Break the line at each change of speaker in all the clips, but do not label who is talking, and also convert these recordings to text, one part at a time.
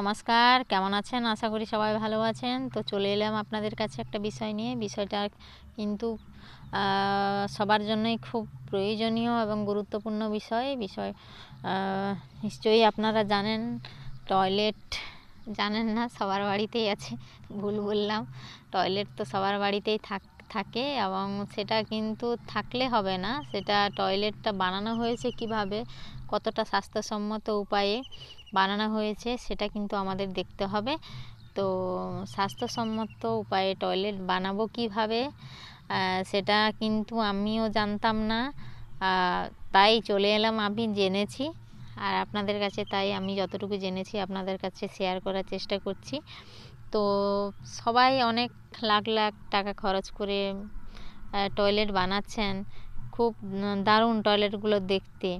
নমস্কার, কেমন আছেন? আশা করি সবাই ভালো আছেন। তো চলে এলাম আপনাদের কাছে একটা বিষয় নিয়ে। বিষয়টা কিন্তু সবার জন্যই খুব প্রয়োজনীয় এবং গুরুত্বপূর্ণ বিষয়। বিষয় নিশ্চয়ই আপনারা জানেন, টয়লেট জানেন না, সবার বাড়িতেই আছে, ভুল বললাম। টয়লেট তো সবার বাড়িতেই থাক, থাকে এবং সেটা কিন্তু থাকলে হবে না। সেটা টয়লেটটা বানানো হয়েছে কীভাবে কতটা স্বাস্থ্যসম্মত উপায়ে বানানো হয়েছে সেটা কিন্তু আমাদের দেখতে হবে। তো স্বাস্থ্যসম্মত উপায়ে টয়লেট বানাবো কীভাবে সেটা কিন্তু আমিও জানতাম না। তাই চলে এলাম আমি জেনেছি আর আপনাদের কাছে তাই আমি যতটুকু জেনেছি আপনাদের কাছে শেয়ার করার চেষ্টা করছি। তো সবাই অনেক লাখ লাখ টাকা খরচ করে টয়লেট বানাচ্ছেন। খুব দারুণ টয়লেটগুলো দেখতে।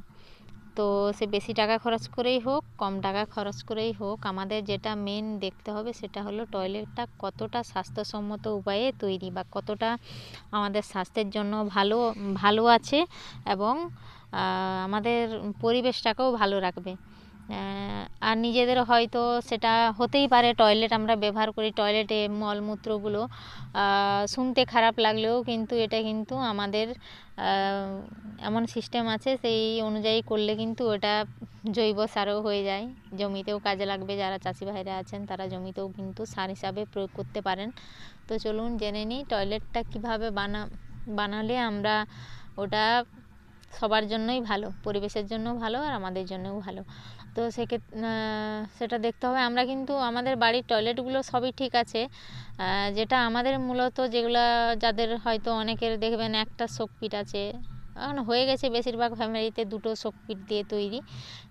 তো সে বেশি টাকা খরচ করেই হোক, কম টাকা খরচ করেই হোক, আমাদের যেটা মেন দেখতে হবে সেটা হলো টয়লেটটা কতটা স্বাস্থ্যসম্মত উপায়ে তৈরি বা কতটা আমাদের স্বাস্থ্যের জন্য ভালো ভালো আছে এবং আমাদের পরিবেশটাকেও ভালো রাখবে। আর নিজেদের হয়তো সেটা হতেই পারে টয়লেট আমরা ব্যবহার করি টয়লেটে মলমূত্রগুলো শুনতে খারাপ লাগলেও কিন্তু এটা কিন্তু আমাদের এমন সিস্টেম আছে সেই অনুযায়ী করলে কিন্তু ওটা জৈব সারও হয়ে যায়। জমিতেও কাজে লাগবে, যারা চাষি ভাইরা আছেন তারা জমিতেও কিন্তু সার হিসাবে প্রয়োগ করতে পারেন। তো চলুন জেনে নিই টয়লেটটা কীভাবে বানা, বানালে আমরা ওটা সবার জন্যই ভালো, পরিবেশের জন্য ভালো আর আমাদের জন্যও ভালো। তো সেক্ষেত্রে সেটা দেখতে হবে। আমরা কিন্তু আমাদের বাড়ির টয়লেটগুলো সবই ঠিক আছে। যেটা আমাদের মূলত যেগুলো যাদের হয়তো অনেকের দেখবেন একটা শোকপিট আছে। এখন হয়ে গেছে বেশিরভাগ ফ্যামিলিতে দুটো শোকপিট দিয়ে তৈরি।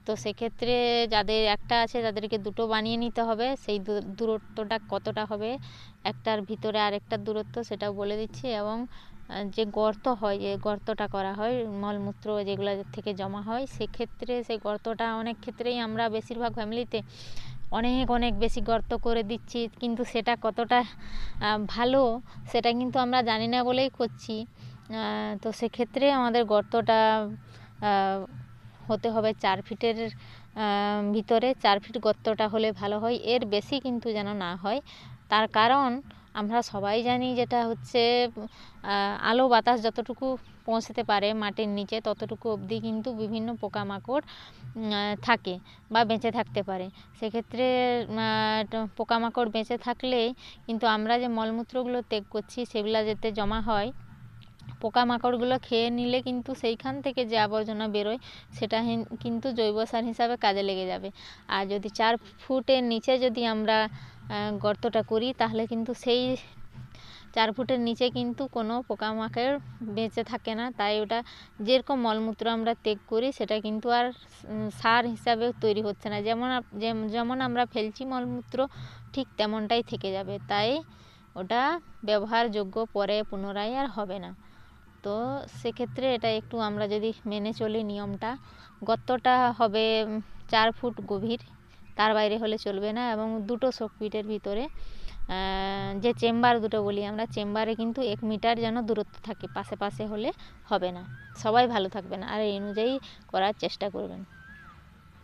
তো সেক্ষেত্রে যাদের একটা আছে তাদেরকে দুটো বানিয়ে নিতে হবে। সেই দূরত্বটা কতটা হবে, একটার ভিতরে আরেকটার দূরত্ব সেটাও বলে দিচ্ছি। এবং যে গর্ত হয়, যে গর্তটা করা হয়, মলমূত্র যেগুলো থেকে জমা হয়, সেক্ষেত্রে সেই গর্তটা অনেক ক্ষেত্রেই আমরা বেশিরভাগ ফ্যামিলিতে অনেক অনেক বেশি গর্ত করে দিচ্ছি। কিন্তু সেটা কতটা ভালো সেটা কিন্তু আমরা জানি না বলেই করছি। তো সেক্ষেত্রে আমাদের গর্তটা হতে হবে চার ফিটের ভিতরে। চার ফিট গর্তটা হলে ভালো হয়। এর বেশি কিন্তু যেন না হয়। তার কারণ আমরা সবাই জানি যেটা হচ্ছে আলো বাতাস যতটুকু পৌঁছতে পারে মাটির নিচে ততটুকু অবধি কিন্তু বিভিন্ন পোকামাকড় থাকে বা বেঁচে থাকতে পারে। সেক্ষেত্রে পোকামাকড় বেঁচে থাকলেই কিন্তু আমরা যে মলমূত্রগুলো ত্যাগ করছি সেগুলো যাতে জমা হয় পোকামাকড়গুলো খেয়ে নিলে কিন্তু সেইখান থেকে যে আবর্জনা বেরোয়, সেটা কিন্তু জৈব সার হিসাবে কাজে লেগে যাবে। আর যদি চার ফুটের নিচে যদি আমরা গর্তটা করি, তাহলে কিন্তু সেই চার ফুটের নিচে কিন্তু কোনো পোকামাকড় বেঁচে থাকে না। তাই ওটা যেরকম মলমূত্র আমরা ত্যাগ করি, সেটা কিন্তু আর সার হিসাবে তৈরি হচ্ছে না। যেমন যেমন আমরা ফেলছি মলমূত্র, ঠিক তেমনটাই থেকে যাবে। তাই ওটা ব্যবহারযোগ্য পরে পুনরায় আর হবে না। তো সেক্ষেত্রে এটা একটু আমরা যদি মেনে চলি নিয়মটা, গর্তটা হবে চার ফুট গভীর, তার বাইরে হলে চলবে না এবং দুটো শোকপিটের ভিতরে যে চেম্বার দুটো বলি আমরা, চেম্বারে কিন্তু এক মিটার যেন দূরত্ব থাকে, পাশে পাশে হলে হবে না। সবাই ভালো থাকবেন আর এই অনুযায়ী করার চেষ্টা করবেন।